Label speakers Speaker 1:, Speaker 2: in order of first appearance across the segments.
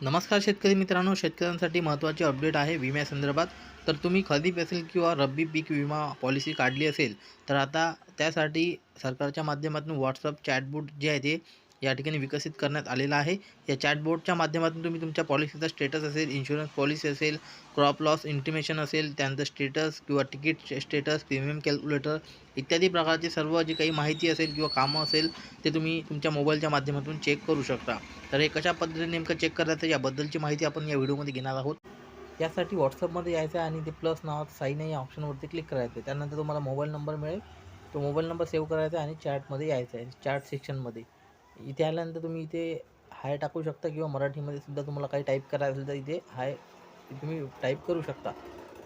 Speaker 1: नमस्कार शेतकरी मित्रांनो शेतकऱ्यांसाठी महत्त्वाचे अपडेट आहे विम्यासंदर्भात तर तुम्ही खरीप असेल किंवा रब्बी पीक विमा पॉलिसी काढली असेल तर आता त्यासाठी सरकारच्या माध्यमातून व्हॉट्सअप चॅटबूट जे आहे ते या ठिकाणी विकसित करण्यात आलेलं आहे. या चॅटबोर्डच्या माध्यमातून तुम्ही तुमच्या पॉलिसीचा स्टेटस असेल इन्शुरन्स पॉलिसी असेल क्रॉप लॉस इंटिमेशन असेल त्यानंतर स्टेटस किंवा तिकीट स्टेटस प्रीमियम कॅल्क्युलेटर इत्यादी प्रकारची सर्व जी काही माहिती असेल किंवा कामं असेल ते तुम्ही तुमच्या मोबाईलच्या माध्यमातून चेक करू शकता. तर हे कशा पद्धतीने नेमकं चेक करायचं याबद्दलची माहिती आपण या व्हिडिओमध्ये घेणार आहोत. यासाठी व्हॉट्सअपमध्ये यायचं आहे आणि ते प्लस नावाचं साईन या ऑप्शनवरती क्लिक करायचं. आहे त्यानंतर तुम्हाला मोबाईल नंबर मिळेल. तो मोबाईल नंबर सेव्ह करायचा आहे आणि चॅटमध्ये यायचं आहे. चॅट सेक्शनमध्ये इथे आल्यानंतर तुम्ही इथे हाय टाकू शकता किंवा मराठीमध्ये सुद्धा तुम्हाला काही टाईप करायचं असेल तर इथे हाय तुम्ही टाईप करू शकता.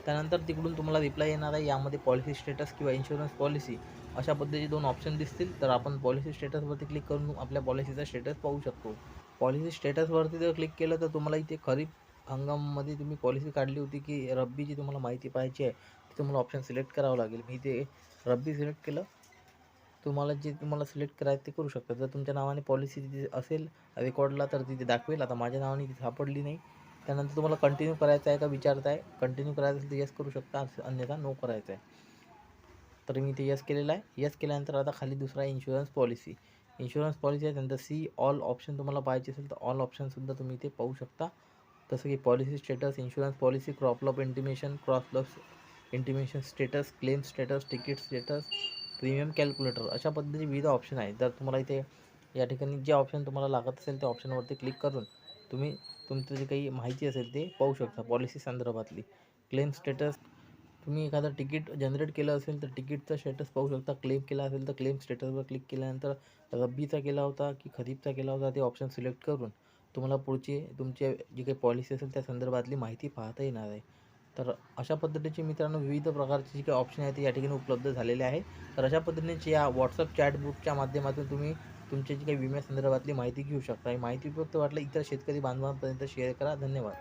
Speaker 1: त्यानंतर तिकडून तुम्हाला रिप्लाय येणार आहे यामध्ये पॉलिसी स्टेटस किंवा इन्शुरन्स पॉलिसी अशा पद्धतीचे दोन ऑप्शन दिसतील. तर आपण पॉलिसी स्टेटसवरती क्लिक करून आपल्या पॉलिसीचा स्टेटस पाहू शकतो. पॉलिसी स्टेटसवरती जर क्लिक केलं तर तुम्हाला इथे खरीप हंगाममध्ये तुम्ही पॉलिसी काढली होती की रब्बीची तुम्हाला माहिती पाहिजे आहे ती तुम्हाला ऑप्शन सिलेक्ट करावं लागेल. मी इथे रब्बी सिलेक्ट केलं. तुम्हाला जे तुम्हाला सिलेक्ट करायचं ते करू शकता. जर तुमच्या नावाने पॉलिसी तिथे असेल रेकॉर्डला तर तिथे दाखवेल. आता माझ्या नावाने ती सापडली नाही. त्यानंतर तुम्हाला कंटिन्यू करायचं आहे का विचारत आहे? कंटिन्यू करायचं असेल तर यस करू शकता. अन्यथा नो करायचं आहे. तर मी ते यस केलेलं आहे. यस केल्यानंतर आता खाली दुसरा इन्शुरन्स पॉलिसी इन्शुरन्स पॉलिसी आहे त्यानंतर सी ऑल ऑप्शन तुम्हाला पाहिजे असेल तर ऑल ऑप्शनसुद्धा तुम्ही इथे पाहू शकता. जसं की policy status insurance policy crop loss intimation crop loss intimation status claim status ticket status premium calculator अशा पद्धतीचे विविध ऑप्शन आहेत. जर तुम्हाला इथे या ठिकाणी जे ऑप्शन तुम्हाला लागत असेल त्या ऑप्शनवरती क्लिक करून तुम्ही तुमचं जे काही माहिती असेल ते पाहू शकता पॉलिसी संदर्भातली. क्लेम स्टेटस तुम्ही एखादं तिकीट जनरेट केलं असेल तर तिकीटचा स्टेटस पाहू शकता. क्लेम केला असेल तर क्लेम स्टेटसवर क्लिक केल्यानंतर रब्बीचा केला होता की खरीपचा केला होता ते ऑप्शन सिलेक्ट करून तुम्हाला पुढची तुमचे जी काही पॉलिसी असेल त्या संदर्भातली माहिती पाहता येणार आहे. तर अशा पद्धतीचे मित्रांनो विविध प्रकारचे जे काही ऑप्शन आहेत ते या ठिकाणी उपलब्ध झालेले आहे तर अशा पद्धतीने या व्हॉट्सअप चॅटबुकच्या माध्यमातून तुम्ही तुमच्या जी काही विम्यासंदर्भातली माहिती घेऊ शकता. ही माहिती उपयुक्त वाटलं इतर शेतकरी बांधवांपर्यंत शेअर करा. धन्यवाद.